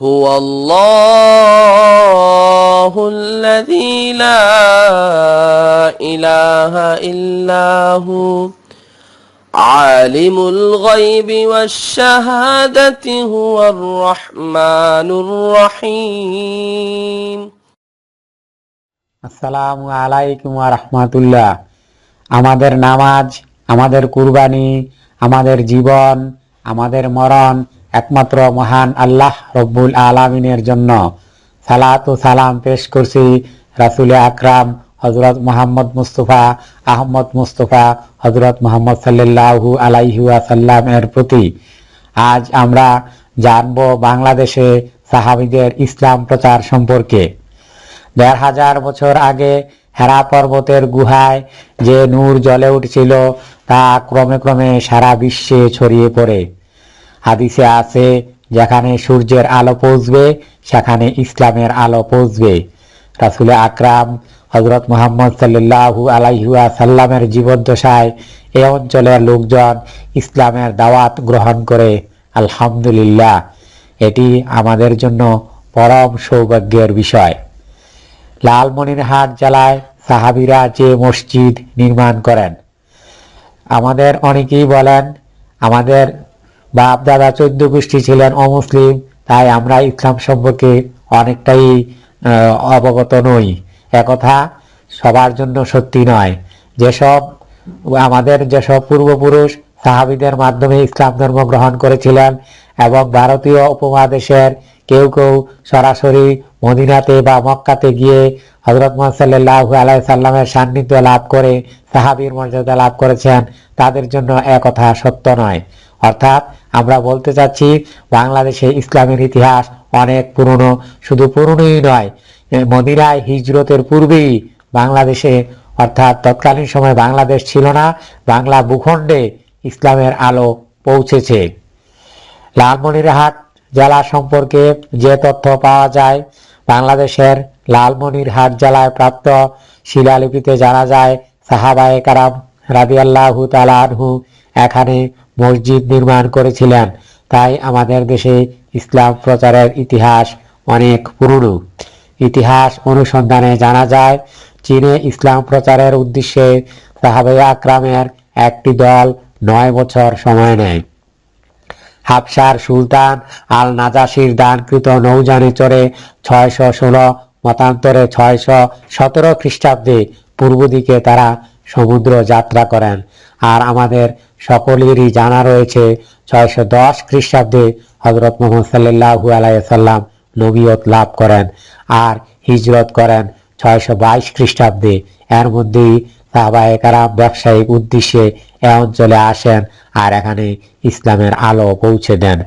هو الله الذي لا إله إلا هو عالم الغيب والشهادة هو الرحمن الرحيم আসসালামু আলাইকুম রহমাতুল্লাহ আমাদের নামাজ আমাদের কুরবানি আমাদের জীবন আমাদের মরণ একমাত্র মহান আল্লাহ রব্বুল আলামিনের জন্য। সালাত ও সালাম পেশ করছি রাসুল আকরাম হজরত মোহাম্মদ মুস্তফা, আহমদ মুস্তফা হজরত মোহাম্মদ সাল্লাল্লাহু আলাইহি ওয়াসাল্লাম এর প্রতি। আজ আমরা জানব বাংলাদেশে সাহাবিদের ইসলাম প্রচার সম্পর্কে। দেড় হাজার বছর আগে হেরা পর্বতের গুহায় যে নূর জ্বলে উঠছিল, তা ক্রমে ক্রমে সারা বিশ্বে ছড়িয়ে পড়ে। হাদিসে আছে, যেখানে সূর্যের আলো পৌঁছবে, সেখানে ইসলামের আলো পৌঁছবে। রাসুল আকরাম হজরত মোহাম্মদ সাল্লাহু আলাইহুয়া সাল্লামের জীবদ্দশায় এ অঞ্চলের লোকজন ইসলামের দাওয়াত গ্রহণ করে। আলহামদুলিল্লাহ, এটি আমাদের জন্য পরম সৌভাগ্যের বিষয়। লালমনিরহাট জেলায় সাহাবিরা যে মসজিদ নির্মাণ করেন, আমাদের অনেকেই বলেন, আমাদের বাপ দাদা চোদ্দ গোষ্ঠী ছিলেন অমুসলিম, তাই আমরা ইসলাম সম্পর্কে অনেকটাই অবগত নই। একথা সবার জন্য সত্যি নয়। যেসব, আমাদের যেসব পূর্বপুরুষ সাহাবিদের মাধ্যমে ইসলাম ধর্ম গ্রহণ করেছিলেন এবং ভারতীয় উপমহাদেশের কেউ কেউ সরাসরি মদিনাতে বা মক্কাতে গিয়ে হজরত মোহাম্মদ আলাই সাল্লামের সান্নিধ্য লাভ করে, সাহাবীর মর্যাদা লাভ করেছেন, তাদের জন্য একথা সত্য নয়। অর্থাৎ আমরা বলতে চাচ্ছি বাংলাদেশে ইসলামের ইতিহাস অনেক পুরনো, শুধু পুরনোই নয়, এ মদিনায় হিজরতের পূর্বেই বাংলাদেশে, অর্থাৎ তৎকালীন সময় বাংলাদেশ ছিল না, বাংলা ভূখণ্ডে ইসলামের আলো পৌঁছেছে। লালমনিরহাট জেলা সম্পর্কে যে তথ্য পাওয়া যায়, বাংলাদেশের লালমনিরহাট জেলায় প্রাপ্ত শিলালিপিতে জানা যায়, সাহাবায়ে কারাম রাদিয়াল্লাহু তাআলা আনহু এখানে মসজিদ নির্মাণ করেছিলেন। তাই আমাদের দেশে ইসলাম প্রচারের ইতিহাস অনেক পুরনো। ইতিহাস অনুসন্ধানে জানা যায়, চীনে ইসলাম প্রচারের উদ্দেশ্যে সাহাবে আকরামের একটি দল নয় বছর সময় নেয়। হাফসার সুলতান আল নাজাসির দানকৃত নৌজানে চড়ে ছয়শো ষোলো, মতান্তরে ছয়শো সতেরো খ্রিস্টাব্দে পূর্ব দিকে তারা সমুদ্র যাত্রা করেন। আর আমাদের সকলেরই জানা রয়েছে, ছয়শো দশ খ্রিস্টাব্দে হজরত মোহাম্মদ সাল্লাহু আলাইসাল্লাম নবীয়ত লাভ করেন আর হিজরত করেন ছয়শো বাইশ খ্রিস্টাব্দে। এর মধ্যেই সাহাবায়ে কারাম ব্যবসায়িক উদ্দেশ্যে এ অঞ্চলে আসেন আর এখানে ইসলামের আলো পৌঁছে দেন।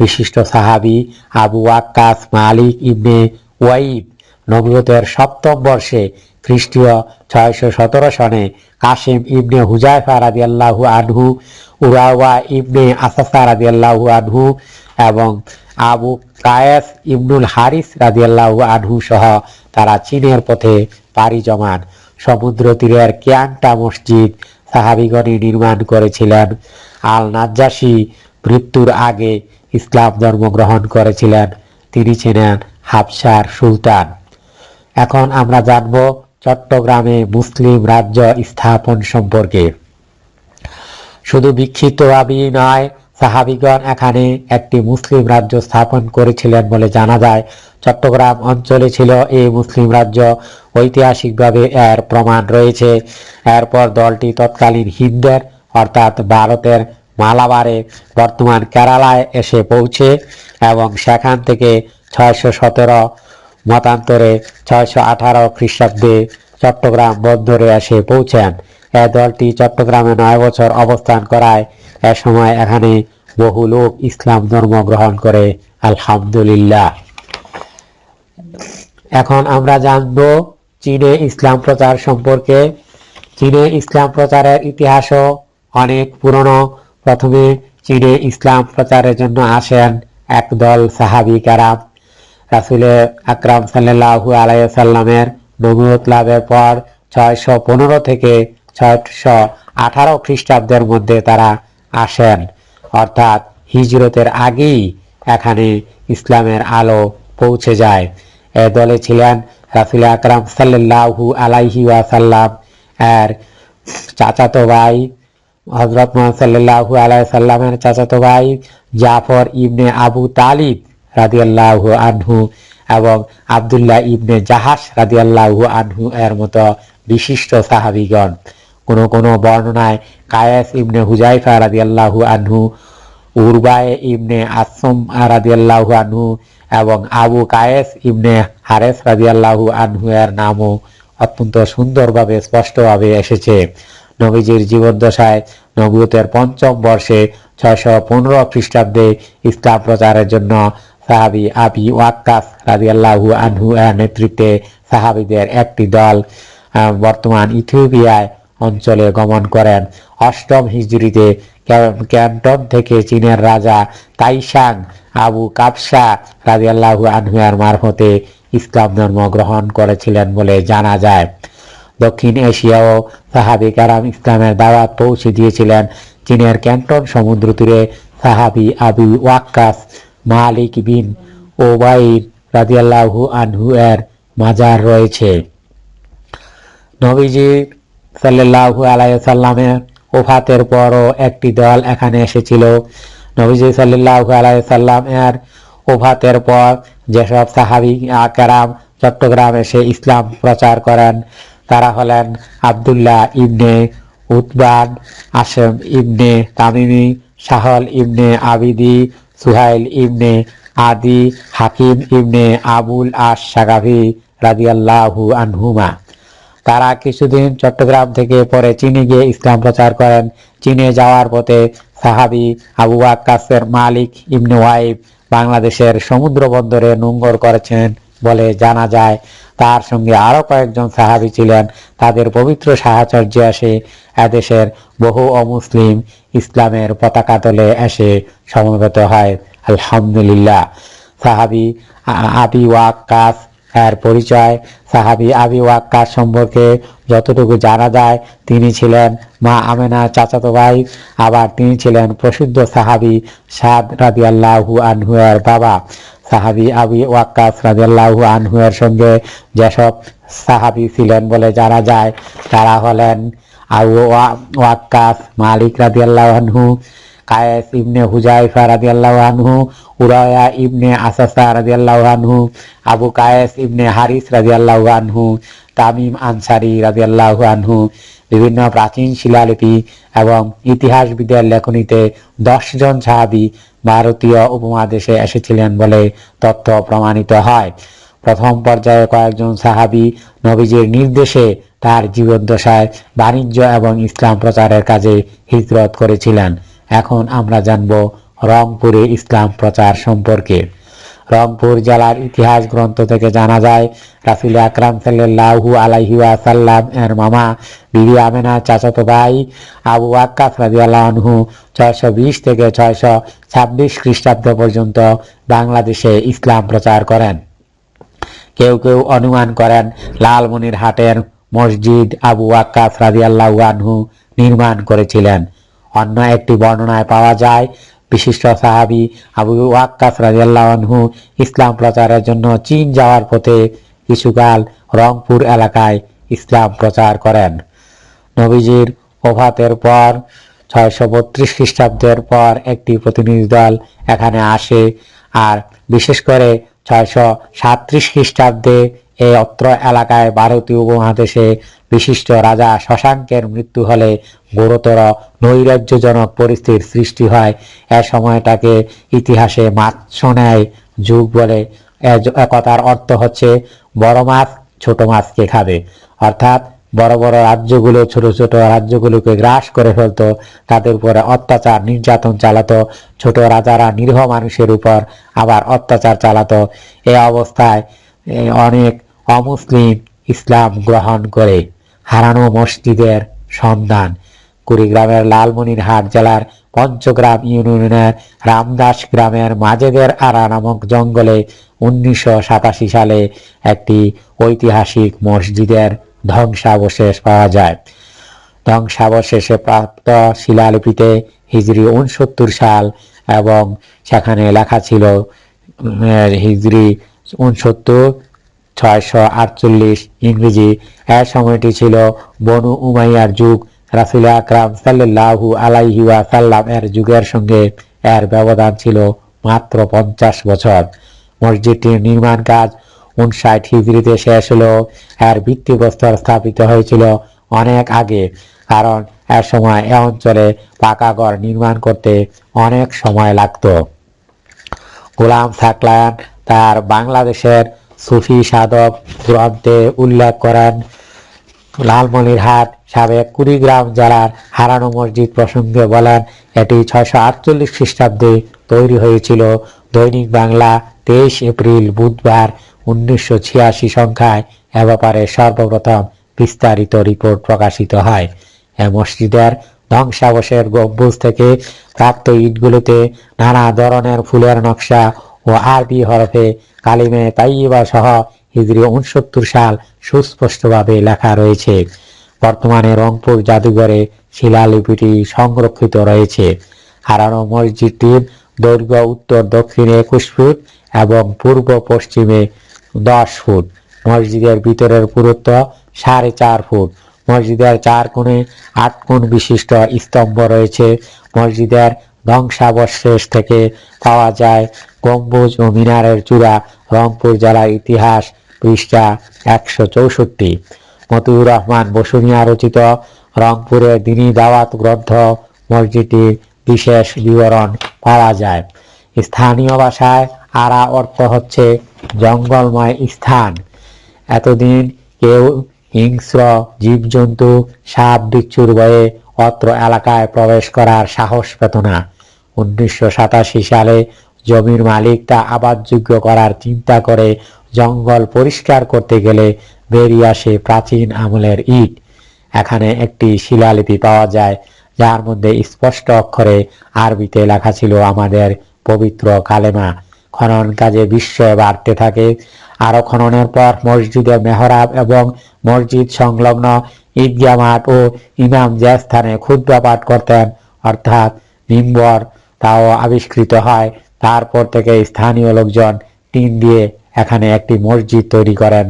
বিশিষ্ট সাহাবি Abu Akkas, Malik ibn Wahib নবীয়তের সপ্তম বর্ষে খ্রিস্টীয় ছয়শো সতেরো সনে কাসিম ইবনে হুজাইফা রাদি আল্লাহু আনহু, উরাওয়া ইবনে আসাসা রাদি আল্লাহু আনহু এবং আবু কায়েস ইবনুল হারিস রাদি আল্লাহু আনহু সহ তারা চীনের পথে পাড়ি জমান। সমুদ্র তীরের কিয়াংটা মসজিদ সাহাবিগণই নির্মাণ করেছিলেন। আল নাজ্জাসী মৃত্যুর আগে ইসলাম ধর্ম গ্রহণ করেছিলেন। তিনি ছিলেন হাফসার সুলতান। এখন আমরা জানব চট্টগ্রামে মুসলিম রাজ্য স্থাপন সম্পর্কে। শুধু বিক্ষিপ্তভাবেই নয়, সাহাবিগণ এখানে একটি মুসলিম রাজ্য স্থাপন করেছিলেন বলে জানা যায়। চট্টগ্রাম অঞ্চলে ছিল এই মুসলিম রাজ্য। ঐতিহাসিকভাবে এর প্রমাণ রয়েছে। এরপর দলটি তৎকালীন হিন্দের, অর্থাৎ ভারতের মালাবারে, বর্তমান কেরালায় এসে পৌঁছে এবং সেখান থেকে ছয়শো সতেরো মতান্তরে ছয়শো আঠারো খ্রিস্টাব্দে চট্টগ্রাম বন্দরে এসে পৌঁছেন। এ দলটি চট্টগ্রামে নয় বছর অবস্থান করায় এ সময় এখানে বহু লোক ইসলাম ধর্ম গ্রহণ করে, আলহামদুলিল্লাহ। এখন আমরা জানব চীনে ইসলাম প্রচার সম্পর্কে। চীনে ইসলাম প্রচারের ইতিহাসও অনেক পুরনো। প্রথমে চীনে ইসলাম প্রচারের জন্য আসেন একদল সাহাবি কারাম। রাসুলে আকরাম সাল্লাহু আলাইসাল্লামের নবুয়ত লাভের পর ছয়শো পনেরো থেকে ছয়শো আঠারো খ্রিস্টাব্দের মধ্যে তারা আসেন। অর্থাৎ হিজরতের আগেই এখানে ইসলামের আলো পৌঁছে যায়। এ দলে ছিলেন রাসুল আকরাম সাল্লাল্লাহু আলাইহি ওয়াসাল্লাম, এর চাচাতো ভাই হজরত মোহাম্মদ সাল্লাল্লাহু আলাই সাল্লামের চাচাতো ভাই, জাফর ইবনে আবু তালিব রাদিয়াল্লাহু আনহু এবং আব্দুল্লাহ ইবনে জাহাস রাদিয়াল্লাহু আনহু এর মতো বিশিষ্ট সাহাবিগণ। কোন কোন বর্ণনায় কায়েস ইবনে হুজাইফা রাদিয়াল্লাহু আনহু, উরবায়ে ইবনে আসম রাদিয়াল্লাহু আনহু এবং আবু কায়েস ইবনে হারেস রাদিয়াল্লাহু আনহু এর নামও অত্যন্ত সুন্দরভাবে স্পষ্টভাবে এসেছে। নবীজির জীবদ্দশায় নবুয়তের পঞ্চম বর্ষে ছয়শো পনেরো খ্রিস্টাব্দে ইসলাম প্রচারের জন্য সাহাবি আবি ওয়াক্কাস রাদিয়াল্লাহু আনহু এর নেতৃত্বে সাহাবিদের একটি দল বর্তমান ইথিওপিয়ায় অঞ্চলে গমন করেন। অষ্টম হিজরিতে ক্যা- ক্যান্টন থেকে চীনের রাজা তাইশাং আবু কাবসা রাদিয়াল্লাহু আনহু এর মারফতে ইসলাম ধর্ম গ্রহণ করেছিলেন বলে জানা যায়। দক্ষিণ এশিয়াও সাহাবি কারাম ইসলামের দাওয়াত পৌঁছে দিয়েছিলেন। চীনের ক্যান্টন সমুদ্র তীরে সাহাবি আবু ওয়াক্কাস মালিক বিন ওবাইদ রাদিয়াল্লাহু আনহু এর মাজার রয়েছে। নবীজি সাল্লাল্লাহু আলাইহি সাল্লামের ওফাতের পরও একটি দল এখানে এসেছিল। নবীজি সাল্লাল্লাহু আলাইহি সাল্লাম এর ওফাতের পর যেসব সাহাবি কেরাম চট্টগ্রাম এসে ইসলাম প্রচার করেন, তারা হলেন আব্দুল্লাহ ইবনে উতবান আসেম ইবনে তামিমি সাহল ইবনে আবিদি সুহাইল ইবনে আদি হাকিম ইবনে আবুল আশ সাগাভি রাদিয়াল্লাহু আনহুমা। তারা কিছুদিন চট্টগ্রাম থেকে পরে চীনে গিয়ে ইসলাম প্রচার করেন। চীনে যাওয়ার পথে সাহাবি আবু আক্কাসের মালিক ইবনে ওয়াইব বাংলাদেশের সমুদ্র বন্দরে নোঙ্গর করেছেন। বলে জানা যায়, তার সঙ্গে আরও কয়েকজন সাহাবি ছিলেন। তাদের পবিত্র সাহচর্যে আসে। এদেশের বহু অমুসলিম ইসলামের পতাকা তলে এসে সমবেত হয়। আলহামদুলিল্লাহ। সাহাবি আবি ওয়াক্কাস এর পরিচয়। সাহাবি আবি ওয়াক্কাস সম্পর্কে যতটুকু জানা যায়, তিনি ছিলেন মা আমেনা চাচাতো ভাই। আবার তিনি ছিলেন প্রসিদ্ধ সাহাবি সাদ রাদিয়াল্লাহু আনহু এর বাবা। সাহাবি আবি ওয়াক্কাস রাদিয়াল্লাহু আনহু এর সঙ্গে যেসব সাহাবি ছিলেন বলে জানা যায়, তারা হলেন আবু ওয়াক্কাস, মালিক রাদিয়াল্লাহু আনহু, কায়েস ইবনে হুজাইফা রাদিয়াল্লাহু আনহু উরায়া ইবনে আসাসা রাদিয়াল্লাহু আনহু, আবু কায়েস ইবনে হারিস রাদিয়াল্লাহু আনহু, তামিম আনসারি রাদিয়াল্লাহু আনহু, বিভিন্ন প্রাচীন শিলালিপি এবং ইতিহাসবিদের লেখনীতে দশজন সাহাবি ভারতীয় উপমহাদেশে এসেছিলেন বলে তথ্য প্রমাণিত হয়। প্রথম পর্যায়ে কয়েকজন সাহাবি নবীজির নির্দেশে তার জীবদ্দশায় বাণিজ্য এবং ইসলাম প্রচারের কাজে হিজরত করেছিলেন। এখন আমরা জানব রংপুরে ইসলাম প্রচার সম্পর্কে। রংপুর জেলার ইতিহাস গ্রন্থ থেকে জানা যায়, রাসুল আকরাম সাল্লাল্লাহু আলাইহি ওয়াসাল্লাম এর মামা বিবি আমেনা চাচাতো ভাই আবু আক্কাস আনহু ছয়শো বিশ থেকে ছয়শো ছাব্বিশ খ্রিস্টাব্দ পর্যন্ত বাংলাদেশে ইসলাম প্রচার করেন। কেউ কেউ অনুমান করেন, লালমনির হাটের মসজিদ আবু আক্কাস রাদিয়াল্লাহু আনহু নির্মাণ করেছিলেন। অন্য একটি বর্ণনায় পাওয়া যায় বিশিষ্ট সাহাবী আবু আক্কাস রাদিয়াল্লাহু আনহু ইসলাম প্রচারের জন্য চীন যাওয়ার পথে কিছুকাল রংপুর এলাকায় ইসলাম প্রচার করেন। নবীজির ওফাতের পর, ছয়শো বত্রিশ খ্রিস্টাব্দের পর একটি প্রতিনিধি দল এখানে আসে আর বিশেষ করে ছয়শো সাত্রিশ খ্রিস্টাব্দে এই অত্র এলাকায় ভারতীয় উপমহাদেশে বিশিষ্ট রাজা শশাঙ্কের মৃত্যু হলে গুরুতর নৈরাজ্যজনক পরিস্থিতির সৃষ্টি হয়। এ সময়টাকে ইতিহাসে মাৎসন্যায় যুগ বলে এ এ কথার অর্থ হচ্ছে বড় মাছ ছোট মাছকে খাবে। অর্থাৎ বড় বড় রাজ্যগুলো ছোট ছোট রাজ্যগুলোকে গ্রাস করে ফেলতো। তাদের উপরে অত্যাচার নির্যাতন চালাতো। ছোট রাজারা নিরীহ মানুষের উপর আবার অত্যাচার চালাতো। এই অবস্থায় অনেক অমুসলিম ইসলাম গ্রহণ করে হারানো মসজিদের সন্ধান। কুড়িগ্রামের লালমনিরহাট জেলার পঞ্চগ্রাম ইউনিয়নের রামদাস গ্রামের মাজেদের আরা নামক জঙ্গলে উনিশশো সাতাশি সালে একটি ঐতিহাসিক মসজিদের ধ্বংসাবশেষ পাওয়া যায়। ধ্বংসাবশেষে প্রাপ্ত শিলালিপিতে হিজড়ি উনসত্তর সাল এবং সেখানে লেখা ছিল হিজড়ি উনসত্তর ছয়শো আটচল্লিশ ইংরেজি। এর সময়টি ছিল বনু উমাইয়ার যুগ। রাসুল আকরাম সাল্লাহু আলাইহি ওয়াসাল্লাম এর যুগের সঙ্গে এর ব্যবধান ছিল মাত্র পঞ্চাশ বছর। মসজিদটির নির্মাণ কাজ উনষাট হিজড়িতে শেষ হলো এর ভিত্তিপ্রস্তর স্থাপিত হয়েছিল অনেক আগে, কারণ এর সময় এ অঞ্চলে পাকা ঘর নির্মাণ করতে অনেক সময় লাগতো। গোলাম থাকলান তার বাংলাদেশের সুফি সাধক গ্রন্থে উল্লেখ করেন, লালমনিরহাট সাবেক কুড়িগ্রাম জেলার হারানো মসজিদ প্রসঙ্গে বলেন, এটি ছয়শো আটচল্লিশ খ্রিস্টাব্দে তৈরি হয়েছিল। দৈনিক বাংলা, তেইশ এপ্রিল বুধবার, উনিশশো ছিয়াশি সংখ্যায় এ ব্যাপারে সর্বপ্রথম বিস্তারিত রিপোর্ট প্রকাশিত হয়। এ মসজিদের ধ্বংসাবশের গম্বুজ থেকে প্রাপ্ত ইটগুলোতে নানা ধরনের ফুলের নকশা ও আরবি হরফে কালিমে তাইবা সহ হিজরি উনসত্তর সাল সুস্পষ্টভাবে লেখা রয়েছে। বর্তমানে রংপুর জাদুঘরে শিলালিপিটি সংরক্ষিত রয়েছে। হারানো মসজিদটির দৈর্ঘ্য উত্তর দক্ষিণে একুশ ফুট এবং পূর্ব পশ্চিমে দশ ফুট। মসজিদের ভিতরের পুরুত্ব সাড়ে চার ফুট। মসজিদের চার কোণে আট কোণ বিশিষ্ট স্তম্ভ রয়েছে। মসজিদের ধ্বংসাবশেষ থেকে পাওয়া যায় গম্বুজ ও মিনারের চূড়া রংপুর জেলার ইতিহাস পৃষ্ঠা একশো চৌষট্টি। মতিউর রহমান বসুনিয়া রচিত রংপুরের দিনী দাওয়াত গ্রন্থ মসজিদটির বিশেষ বিবরণ পাওয়া যায়। স্থানীয় ভাষায় আরা অর্থ হচ্ছে জঙ্গলময় স্থান। এতদিন কেউ হিংস্র জীবজন্তু, সাপ বিচ্ছুর ভয়ে অত্র এলাকায় প্রবেশ করার সাহস পেত না। উনিশশো সাতাশি সালে জমির মালিক তা আবাদযোগ্য করার চিন্তা করে জঙ্গল পরিষ্কার করতে গেলে বেরিয়ে আসে প্রাচীন আমলের ইট। এখানে একটি শিলালিপি পাওয়া যায়, যার মধ্যে স্পষ্ট অক্ষরে আরবিতে লেখা ছিল, আমাদের পবিত্র কালেমা। খনন কাজে বিস্ময় বাড়তে থাকে। আরও খননের পর মসজিদে মেহরাব এবং মসজিদ সংলগ্ন ঈদগাহ মাঠ ও ইমাম যে স্থানে ক্ষুদ্র পাঠ করতেন, অর্থাৎ মিম্বর তাও আবিষ্কৃত হয় তারপর থেকে স্থানীয় লোকজন টিন দিয়ে এখানে একটি মসজিদ তৈরি করেন।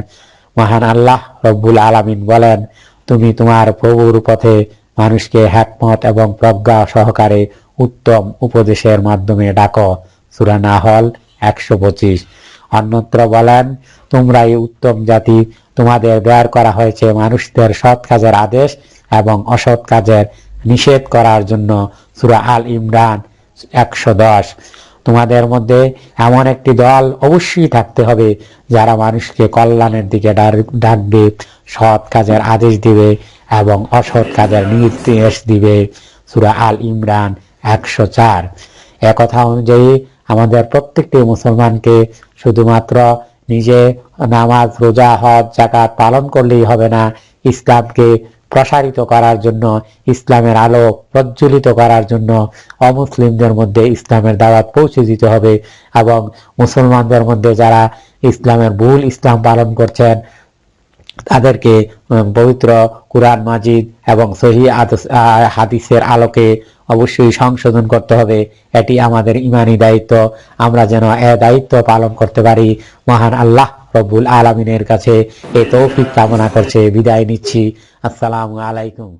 মহান আল্লাহ রব্বুল আলামিন বলেন, তুমি তোমার প্রভুর পথে মানুষকে হ্যাকমত এবং প্রজ্ঞা সহকারে উত্তম উপদেশের মাধ্যমে ডাকো। সুরা নাহল একশো পঁচিশ। অন্যত্র বলেন, তোমরাই উত্তম জাতি, তোমাদের বের করা হয়েছে মানুষদের সৎ কাজের আদেশ এবং অসৎ কাজের নিষেধ করার জন্য। সুরা আল ইমরান একশো দশ। তোমাদের মধ্যে এমন একটি দল অবশ্যই থাকতে হবে যারা মানুষকে কল্যাণের দিকে ডাকবে, সৎ কাজের আদেশ দিবে এবং অসৎ কাজের নির্দেশ দিবে। সুরা আল ইমরান একশো চার। একথা অনুযায়ী আমাদের প্রত্যেকটি মুসলমানকে শুধুমাত্র নিজে নামাজ, রোজা, হজ জাকাত পালন করলেই হবে না। ইসলামকে প্রসারিত করার জন্য, ইসলামের আলো প্রজ্বলিত করার জন্য অমুসলিমদের মধ্যে ইসলামের দাওয়াত পৌঁছে দিতে হবে এবং মুসলমানদের মধ্যে যারা ইসলামের ভুল ইসলাম পালন করছেন, তাদেরকে পবিত্র কুরআন মাজিদ এবং সহি হাদিসের আলোকে অবশ্যই সংশোধন করতে হবে। এটি আমাদের ইমানি দায়িত্ব। আমরা যেন এ দায়িত্ব পালন করতে পারি। মহান আল্লাহ রব্বুল আলমিনের কাছে এ তৌফিক কামনা করছে। বিদায় নিচ্ছি। আসসালামু আলাইকুম।